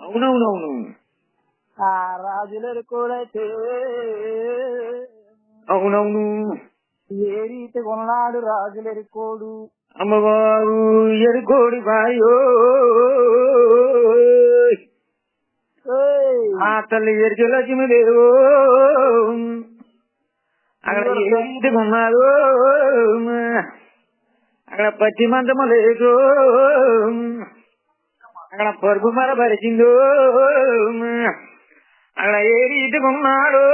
అవునవునవును ఆ రాజుల కూడైతే అవునవును. ఏ రీతి కొన్నాడు రాజులెరుకోడు అమ్మవారు ఎరుకోడి బాయో! ఆ తల్లి ఎరుకు లక్ష్మీదేవో. అక్కడ ఏంటి ఉన్నారు అక్కడ పచ్చి మందము లేదు అక్కడ పరుపు మర పరిచిందో అక్కడ ఏ రీతి ఉన్నాడు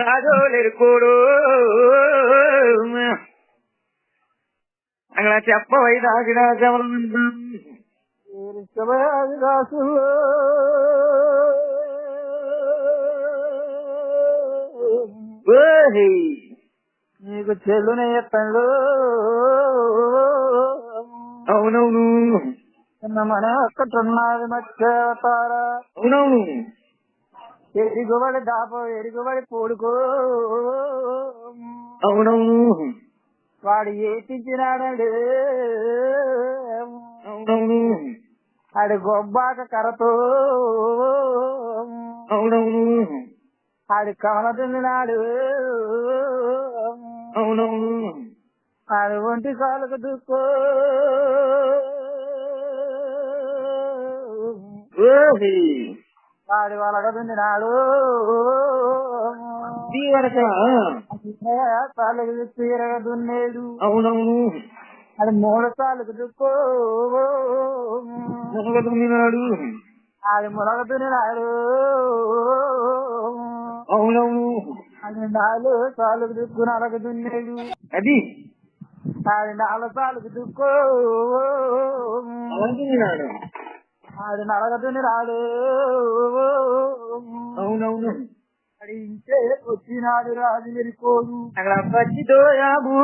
రాజు ఎరుకోడు అక్కడ చెప్పవై దాగిన జవలందం రాసు ఓహే నీకు చెల్లునే చెప్పండు అవునవును. మన ఒక్కటున్నది మధ్యవతార అవునవును. ఎరుగుబడి దాప ఎరుగుబడి పోడుకో. అవునవును. వాడు ఏపించినాడు అవునవును. ఆడు గొబ్బాక కరతో. అవునవును. ఆడు కమల దున్నాడు అవునవును. ఆడు ఒంటి కాలుకు దుక్కో. వాడు వలగ దున్నాడు దీవరక కాలుకు తీరగ దున్నేడు. అవునవును. అది మూడు సార్లు దుక్కో. మునగదున్నాడు అది ములగ దున్నాడు అవునవును. అది నాలుగు సార్లు దుక్కు నలగ దున్నేడు అది. నాలుగు సార్లు దుక్కో అలాంటినాడు అది నలగ దున్నాడు అవునవును. ఇంటే వచ్చినాడు రాజు మెరుకోడు అక్కడ పచ్చితో యాబు